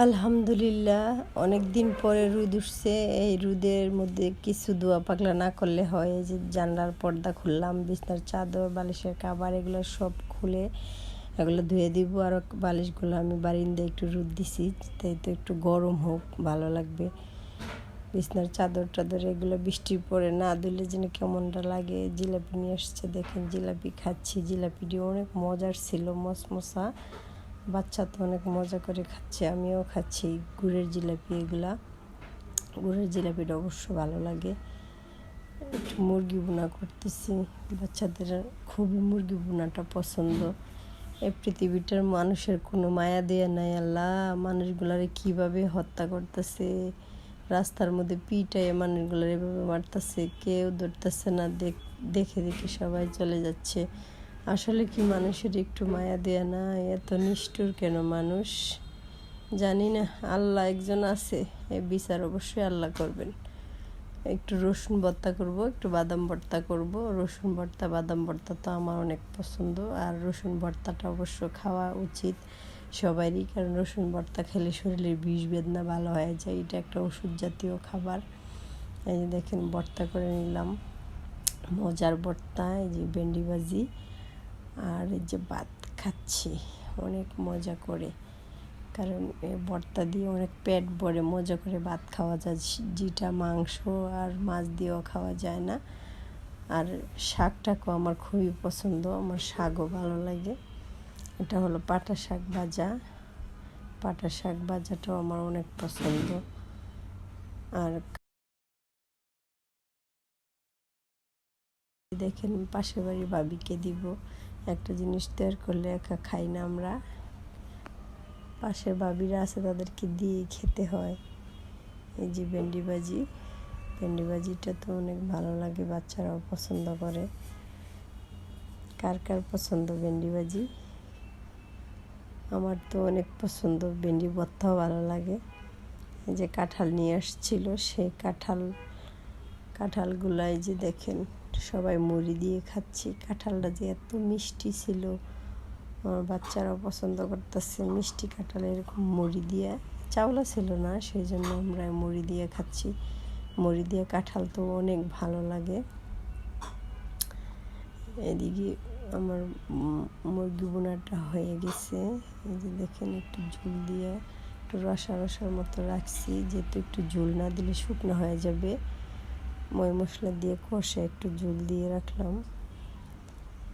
আলহামদুলিল্লাহ অনেক দিন পরে রোদ উঠছে। এই রোদের মধ্যে কিছু দোয়া পাগলা না করলে হয়। যে জানলার পর্দা খুললাম, বিছনার চাদর, বালিশের কাবার, এগুলো সব খুলে এগুলো ধুয়ে দিব। আর বালিশগুলো আমি বারিন্দে একটু রোদ দিছি, তাই তো একটু গরম হোক, ভালো লাগবে। বিছনার চাদর টাদর, এগুলো বৃষ্টির পরে না ধুলে যেন কেমনটা লাগে। জিলাপি নিয়ে আসছে, দেখেন জিলাপি খাচ্ছি। জিলাপিটি অনেক মজার ছিল মশমশা বাচ্চা তো অনেক মজা করে খাচ্ছে, আমিও খাচ্ছি গুড়ের জিলাপি এগুলা। গুড়ের জিলাপিটা অবশ্য ভালো লাগে। একটু মুরগি বোনা করতেছি, বাচ্চাদের খুবই মুরগি বোনাটা পছন্দ। এই পৃথিবীটার মানুষের কোনো মায়া দেয়া নাই, আল্লাহ, মানুষগুলারে কীভাবে হত্যা করতেছে? রাস্তার মধ্যে পিটায় মানুষগুলার এভাবে মারতেছে, কেউ ধরতেছে না দেখে দেখে সবাই চলে যাচ্ছে। আসলে কি মানুষের একটু মায়া দেয়া না? এত নিষ্ঠুর কেন মানুষ? জানি না, আল্লাহ একজন আছে, এ বিচার অবশ্যই আল্লাহ করবেন। একটু রসুন ভর্তা করব, একটু বাদাম ভর্তা করব। রসুন ভর্তা, বাদাম ভর্তা তো আমার অনেক পছন্দ, আর রসুন ভর্তাটা অবশ্য খাওয়া উচিত সবারই, কারণ রসুন ভর্তা খেলে শরীরের বিষ বেদনা ভালো হয়ে যায়। এটা একটা ওষুধ জাতীয় খাবার। এই যে দেখেন, ভর্তা করে নিলাম। মজার ভর্তা, এই যে ভেন্ডি ভাজি। আর এই যে ভাত খাচ্ছি, অনেক মজা করে। কারণ ভর্তা দিয়ে অনেক পেট ভরে মজা করে ভাত খাওয়া যায়। যেটা মাংস আর মাছ দিয়েও খাওয়া যায় না। আর শাকটাকেও আমার খুবই পছন্দ, আমার শাকও ভালো লাগে। এটা হলো পাটা শাক ভাজা। পাটা শাক ভাজাটাও আমার অনেক পছন্দ। আর দেখেন পাশের বাড়ির ভাবিকে দিব। একটা জিনিস তৈরি করলে একা খাই না আমরা। পাশের বাবিরা আছে, তাদেরকে দিয়ে খেতে হয়। এই যে ভেন্ডি ভাজি। ভেন্ডি ভাজিটা তো অনেক ভালো লাগে, বাচ্চারাও পছন্দ করে। কার কার পছন্দ ভেন্ডি ভাজি? আমার তো অনেক পছন্দ, ভেন্ডি ভর্তাও ভালো লাগে। যে কাঁঠাল নিয়ে আসছিল, সেই কাঁঠাল, কাঁঠালগুলাই যে দেখেন। সবাই মুড়ি দিয়ে খাচ্ছি। কাঁঠালটা যে এত মিষ্টি ছিল, আমার বাচ্চারাও পছন্দ করতেছে। মিষ্টি কাঁঠাল এরকম মুড়ি দিয়ে চাউলা ছিল না সেই জন্য আমরা মুড়ি দিয়ে খাচ্ছি। মুড়ি দিয়ে কাঁঠাল তো অনেক ভালো লাগে। এদিকে আমার মুরগি বোনাটা হয়ে গেছে। এই যে দেখেন, একটু ঝুল দিয়ে একটু রসা রসার মতো রাখছি। যেহেতু একটু ঝুল না দিলে শুকনো হয়ে যাবে। ময় মশলা দিয়ে কষে একটু জল দিয়ে রাখলাম।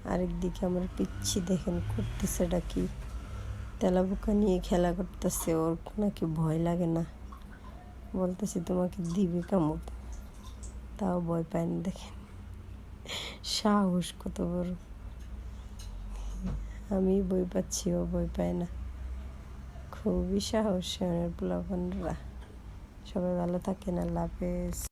আরেক দিকে আমার পিচ্ছি দেখেন করতেছে ডাকি তেলাপোকা নিয়ে খেলা করতেছে, ওর নাকি ভয় লাগে না। বলতেছি, তোমাকে দিবে কামড়? তাও ভয় পায় না, দেখেন। সাহস কত বড়। আমি বই পাচ্ছি, ও বই পায় না। খুবই সাহস পোলাপানরা। সবাই ভালো থাকেন, আল্লাহ হাফেজ।